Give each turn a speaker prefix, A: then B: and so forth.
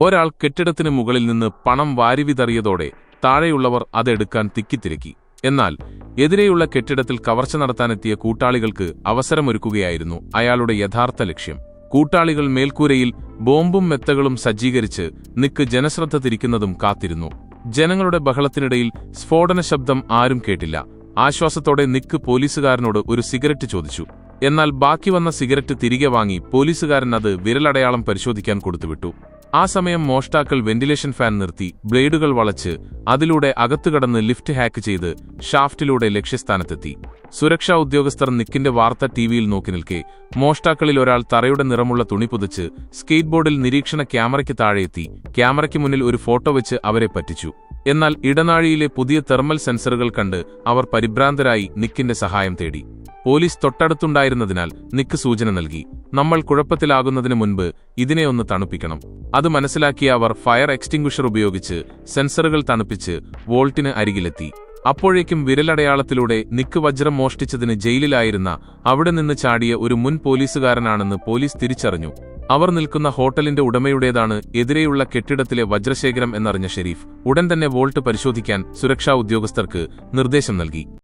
A: ഒരാൾ കെട്ടിടത്തിന് മുകളിൽ നിന്ന് പണം വാരിവിതറിയതോടെ താഴെയുള്ളവർ അതെടുക്കാൻ തിക്കിത്തിരക്കി. എന്നാൽ എതിരെയുള്ള കെട്ടിടത്തിൽ കവർച്ച നടത്താനെത്തിയ കൂട്ടാളികൾക്ക് അവസരമൊരുക്കുകയായിരുന്നു അയാളുടെ യഥാർത്ഥ ലക്ഷ്യം. കൂട്ടാളികൾ മേൽക്കൂരയിൽ ബോംബും മെത്തകളും സജ്ജീകരിച്ച് നിക്ക് ജനശ്രദ്ധ തിരിക്കുന്നതും കാത്തിരുന്നു. ജനങ്ങളുടെ ബഹളത്തിനിടയിൽ സ്ഫോടന ശബ്ദം ആരും കേട്ടില്ല. ആശ്വാസത്തോടെ നിക്ക് പോലീസുകാരനോട് ഒരു സിഗരറ്റ് ചോദിച്ചു. എന്നാൽ ബാക്കി വന്ന സിഗരറ്റ് തിരികെ വാങ്ങി പോലീസുകാരൻ അത് വിരലടയാളം പരിശോധിക്കാൻ കൊടുത്തുവിട്ടു. ആ സമയം മോഷ്ടാക്കൾ വെന്റിലേഷൻ ഫാൻ നിർത്തി ബ്ലേഡുകൾ വളച്ച് അതിലൂടെ അകത്തു കടന്ന് ലിഫ്റ്റ് ഹാക്ക് ചെയ്ത് ഷാഫ്റ്റിലൂടെ ലക്ഷ്യസ്ഥാനത്തെത്തി. സുരക്ഷാ ഉദ്യോഗസ്ഥർ നിക്കിന്റെ വാർത്ത ടിവിയിൽ നോക്കി നിൽക്കെ മോഷ്ടാക്കളിൽ ഒരാൾ തറയുടെ നിറമുള്ള തുണി പുതച്ച് സ്കേറ്റ് ബോർഡിൽ നിരീക്ഷണ ക്യാമറയ്ക്ക് താഴെയെത്തി ക്യാമറയ്ക്ക് മുന്നിൽ ഒരു ഫോട്ടോ വെച്ച് അവരെ പറ്റിച്ചു. എന്നാൽ ഇടനാഴിയിലെ പുതിയ തെർമൽ സെൻസറുകൾ കണ്ട് അവർ പരിഭ്രാന്തരായി നിക്കിന്റെ സഹായം തേടി. പോലീസ് തൊട്ടടുത്തുണ്ടായിരുന്നതിനാൽ നിക്ക് സൂചന നൽകി. നമ്മൾ കുഴപ്പത്തിലാകുന്നതിന് മുൻപ് ഇതിനെ ഒന്ന് തണുപ്പിക്കണം അത് മനസ്സിലാക്കിയ അവർ ഫയർ എക്സ്റ്റിംഗ്വിഷർ ഉപയോഗിച്ച് സെൻസറുകൾ തണുപ്പിച്ച് വോൾട്ടിന് അരികിലെത്തി. അപ്പോഴേക്കും വിരലടയാളത്തിലൂടെ നിക്ക് വജ്രം മോഷ്ടിച്ചതിന് ജയിലിലായിരുന്ന അവിടെ നിന്ന് ചാടിയ ഒരു മുൻ പോലീസുകാരനാണെന്ന് പോലീസ് തിരിച്ചറിഞ്ഞു. അവർ നിൽക്കുന്ന ഹോട്ടലിന്റെ ഉടമയുടേതാണ് എതിരെയുള്ള കെട്ടിടത്തിലെ വജ്രശേഖരം എന്നറിഞ്ഞ ഷെരീഫ്. ഉടൻ തന്നെ വോൾട്ട് പരിശോധിക്കാൻ സുരക്ഷാ ഉദ്യോഗസ്ഥർക്ക് നിർദ്ദേശം നൽകി.